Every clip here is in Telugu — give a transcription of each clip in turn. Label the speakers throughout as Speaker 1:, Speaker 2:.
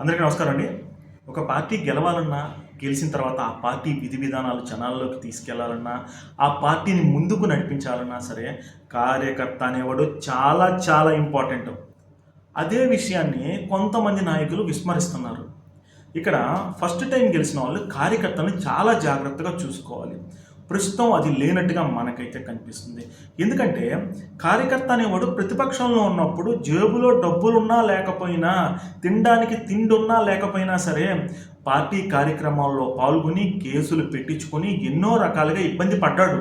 Speaker 1: అందరికీ నమస్కారం అండి. ఒక పార్టీ గెలవాలన్నా గెలిచిన తర్వాత ఆ పార్టీ విధి విధానాలు జనాల్లోకి తీసుకెళ్ళాలన్నా ఆ పార్టీని ముందుకు నడిపించాలన్నా సరే కార్యకర్త అనేవాడు చాలా చాలా ఇంపార్టెంట్. అదే విషయాన్ని కొంతమంది నాయకులు విస్మరిస్తున్నారు. ఇక్కడ ఫస్ట్ టైం గెలిచిన వాళ్ళు కార్యకర్తలను చాలా జాగ్రత్తగా చూసుకోవాలి. ప్రస్తుతం అది లేనట్టుగా మనకైతే కనిపిస్తుంది. ఎందుకంటే కార్యకర్త అనేవాడు ప్రతిపక్షంలో ఉన్నప్పుడు జేబులో డబ్బులున్నా లేకపోయినా తినడానికి తిండున్నా లేకపోయినా సరే పార్టీ కార్యక్రమాల్లో పాల్గొని కేసులు పెట్టించుకొని ఎన్నో రకాలుగా ఇబ్బంది పడ్డాడు.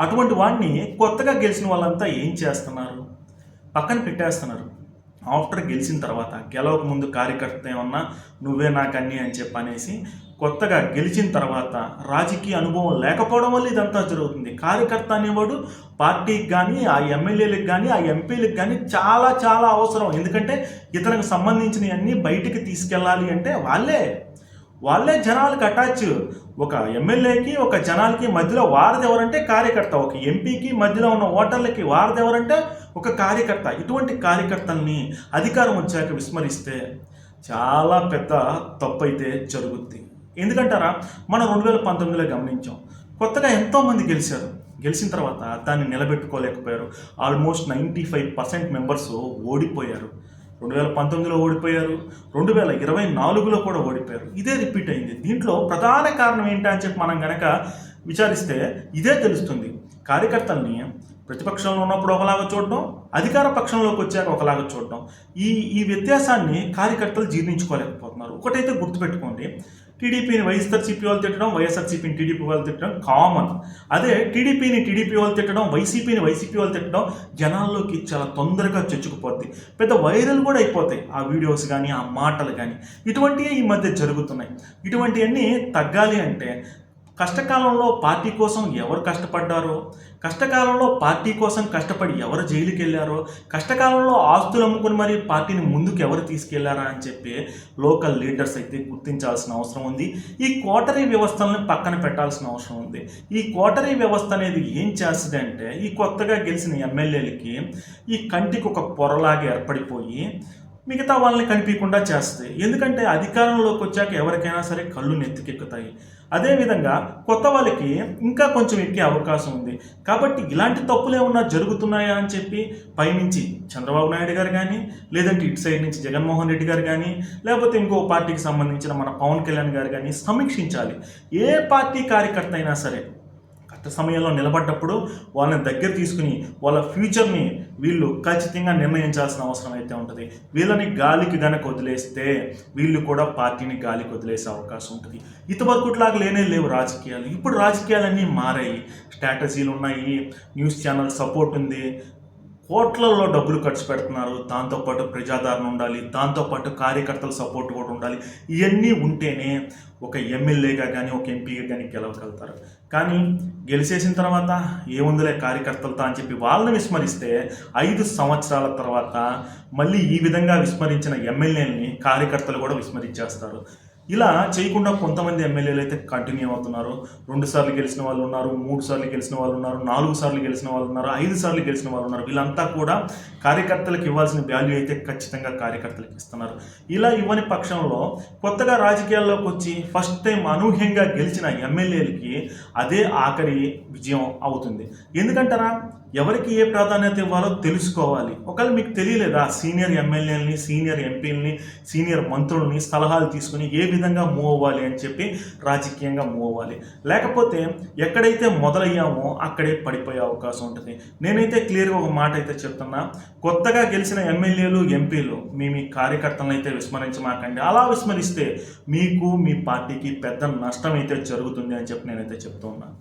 Speaker 1: అటువంటి వాడిని కొత్తగా గెలిచిన వాళ్ళంతా ఏం చేస్తున్నారు? పక్కన పెట్టేస్తున్నారు. ఆఫ్టర్ గెలిచిన తర్వాత గెలవక ముందు కార్యకర్త ఏమన్నా నువ్వే నాకు అన్నీ అని చెప్పి అనేసి కొత్తగా గెలిచిన తర్వాత రాజకీయ అనుభవం లేకపోవడం వల్ల ఇదంతా జరుగుతుంది. కార్యకర్త అనేవాడు పార్టీకి కానీ ఆ ఎమ్మెల్యేలకు కానీ ఆ ఎంపీలకు కానీ చాలా చాలా అవసరం. ఎందుకంటే ఇతనికి సంబంధించినవన్నీ బయటికి తీసుకెళ్ళాలి అంటే వాళ్ళే. వాళ్ళే జనాలకు అటాచ్. ఒక ఎమ్మెల్యేకి ఒక జనాలకి మధ్యలో వారది ఎవరంటే కార్యకర్త. ఒక ఎంపీకి మధ్యలో ఉన్న ఓటర్లకి వారది ఎవరంటే ఒక కార్యకర్త ఇటువంటి కార్యకర్తల్ని అధికారం వచ్చాక విస్మరిస్తే చాలా పెద్ద తప్పు అయితే జరుగుద్ది. ఎందుకంటారా? మనం రెండు వేల పంతొమ్మిదిలో గమనించాం. కొత్తగా ఎంతోమంది గెలిచారు. గెలిచిన తర్వాత దాన్ని నిలబెట్టుకోలేకపోయారు. Almost ninety five percent members ఓడిపోయారు. రెండు వేల పంతొమ్మిదిలో ఓడిపోయారు. రెండు వేల ఇరవై నాలుగులో కూడా ఓడిపోయారు. ఇదే రిపీట్ అయింది. దీంట్లో ప్రధాన కారణం ఏంటి అని చెప్పి మనం గనక విచారిస్తే ఇదే తెలుస్తుంది. కార్యకర్తల్ని ప్రతిపక్షంలో ఉన్నప్పుడు ఒకలాగా చూడడం అధికార పక్షంలోకి వచ్చాక ఒకలాగా చూడడం ఈ ఈ వ్యత్యాసాన్ని కార్యకర్తలు జీర్ణించుకోలేకపోతున్నారు. ఒకటైతే గుర్తుపెట్టుకోండి టీడీపీని వైఎస్ఆర్సీపీ వాళ్ళు తిట్టడం వైఎస్ఆర్సీపీని టీడీపీ వాళ్ళు తిట్టడం కామన్. అదే టీడీపీని టీడీపీ వాళ్ళు తిట్టడం వైసీపీని వైసీపీ వాళ్ళు తిట్టడం జనాల్లోకి చాలా తొందరగా చొచ్చుకుపోద్ది. పెద్ద వైరల్ కూడా అయిపోతాయి ఆ వీడియోస్ కానీ ఆ మాటలు కానీ. ఇటువంటివి ఈ మధ్య జరుగుతున్నాయి. ఇటువంటివన్నీ తగ్గాలి అంటే కష్టకాలంలో పార్టీ కోసం ఎవరు కష్టపడ్డారో? కష్టకాలంలో పార్టీ కోసం కష్టపడి ఎవరు జైలుకి వెళ్ళారో కష్టకాలంలో ఆస్తులు అమ్ముకుని మరి పార్టీని ముందుకు ఎవరు తీసుకెళ్ళారా అని చెప్పి లోకల్ లీడర్స్ అయితే గుర్తించాల్సిన అవసరం ఉంది. ఈ కోటరీ వ్యవస్థలను పక్కన పెట్టాల్సిన అవసరం ఉంది. ఈ కోటరీ వ్యవస్థ అనేది ఏం చేస్తుంది అంటే ఈ కొత్తగా గెలిచిన ఎమ్మెల్యేలకి ఈ కంటికి ఒక పొరలాగా ఏర్పడిపోయి మిగతా వాళ్ళని కనిపించకుండా చేస్తాయి ఎందుకంటే అధికారంలోకి వచ్చాక ఎవరికైనా సరే కళ్ళు నెత్తికెక్కుతాయి. అదేవిధంగా కొత్త వాళ్ళకి ఇంకా కొంచెం ఎక్కే అవకాశం ఉంది. కాబట్టి ఇలాంటి తప్పులు ఏమన్నా జరుగుతున్నాయా అని చెప్పి పైనుంచి చంద్రబాబు నాయుడు గారు కానీ లేదంటే ఇటు సైడ్ నుంచి జగన్మోహన్ రెడ్డి గారు కానీ లేకపోతే ఇంకో పార్టీకి సంబంధించిన మన పవన్ కళ్యాణ్ గారు కానీ సమీక్షించాలి. ఏ పార్టీ కార్యకర్త అయినా సరే సమయంలో నిలబడ్డప్పుడు వాళ్ళని దగ్గర తీసుకుని వాళ్ళ ఫ్యూచర్ని వీళ్ళు ఖచ్చితంగా నిర్ణయించాల్సిన అవసరం అయితే ఉంటుంది. వీళ్ళని గాలికి గనక వదిలేస్తే వీళ్ళు కూడా పార్టీని గాలికి వదిలేసే అవకాశం ఉంటుంది. ఇంతవరకుట్లాగా లేనే లేవు రాజకీయాలు. ఇప్పుడు రాజకీయాలన్నీ మారాయి. స్ట్రాటజీలు ఉన్నాయి న్యూస్ ఛానల్ సపోర్ట్ ఉంది. కోట్లలో డబ్బులు ఖర్చు పెడుతున్నారు. దాంతోపాటు ప్రజాదరణ ఉండాలి దాంతోపాటు కార్యకర్తల సపోర్ట్ కూడా ఉండాలి. ఇవన్నీ ఉంటేనే ఒక ఎమ్మెల్యేగా కానీ ఒక ఎంపీగా కానీ గెలవగలుగుతారు. కానీ గెలిచేసిన తర్వాత ఏముందిలే కార్యకర్తలతో అని చెప్పి వాళ్ళని విస్మరిస్తే ఐదు సంవత్సరాల తర్వాత మళ్ళీ ఈ విధంగా విస్మరించిన ఎమ్మెల్యేని కార్యకర్తలు కూడా విస్మరించేస్తారు. ఇలా చేయకుండా కొంతమంది ఎమ్మెల్యేలు అయితే కంటిన్యూ అవుతున్నారు. రెండు సార్లు గెలిచిన వాళ్ళు ఉన్నారు మూడు సార్లు గెలిచిన వాళ్ళు ఉన్నారు నాలుగు సార్లు గెలిచిన వాళ్ళు ఉన్నారు ఐదు సార్లు గెలిచిన వాళ్ళు ఉన్నారు. వీళ్ళంతా కూడా కార్యకర్తలకు ఇవ్వాల్సిన వాల్యూ అయితే ఖచ్చితంగా కార్యకర్తలకు ఇస్తున్నారు. ఇలా ఇవ్వని పక్షంలో కొత్తగా రాజకీయాల్లోకి వచ్చి ఫస్ట్ టైం అనూహ్యంగా గెలిచిన ఎమ్మెల్యేలకి అదే ఆఖరి విజయం అవుతుంది. ఎందుకంటారా ఎవరికి ఏ ప్రాధాన్యత ఇవ్వాలో తెలుసుకోవాలి. ఒకవేళ మీకు తెలియలేదా సీనియర్ ఎమ్మెల్యేలని సీనియర్ ఎంపీలని సీనియర్ మంత్రులని సలహాలు తీసుకుని ఏ విధంగా మూవ్ అవ్వాలి అని చెప్పి రాజకీయంగా మూవ్ అవ్వాలి. లేకపోతే ఎక్కడైతే మొదలయ్యామో అక్కడే పడిపోయే అవకాశం ఉంటుంది. నేనైతే క్లియర్గా ఒక మాట అయితే చెప్తున్నా. కొత్తగా గెలిచిన ఎమ్మెల్యేలు ఎంపీలు మీ మీ కార్యకర్తలను అయితే విస్మరించమాకండి. అలా విస్మరిస్తే మీకు మీ పార్టీకి పెద్ద నష్టం అయితే జరుగుతుంది అని చెప్పి నేనైతే చెప్తూ ఉన్నాను